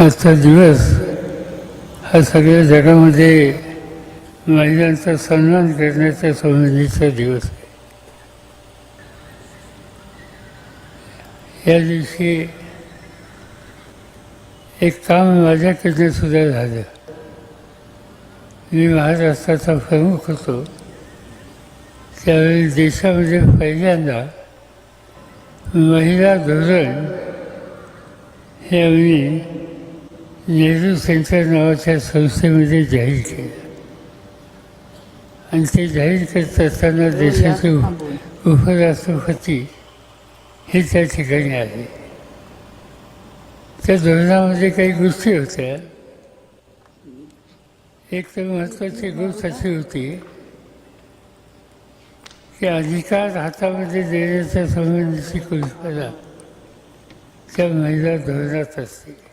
आजचा दिवस हा सगळ्या जगामध्ये महिलांचा सन्मान करण्याचा संबंधीचा दिवस आहे. या दिवशी एक काम माझ्याकडनं सुद्धा झालं. मी महाराष्ट्राचा प्रमुख होतो. त्यावेळी देशामध्ये पहिल्यांदा महिला धोरण हे आम्ही नेहरू सेंटर नावाच्या संस्थेमध्ये जाहीर केलं. आणि ते जाहीर करत असताना देशाचे उप- उपराष्ट्रपती हे त्या ठिकाणी आले. त्या धोरणामध्ये काही गोष्टी होत्या. एक तर महत्त्वाची गोष्ट अशी होती की अधिकार हातामध्ये देण्याच्या संबंधीची कल्पना त्या महिला धोरणात असते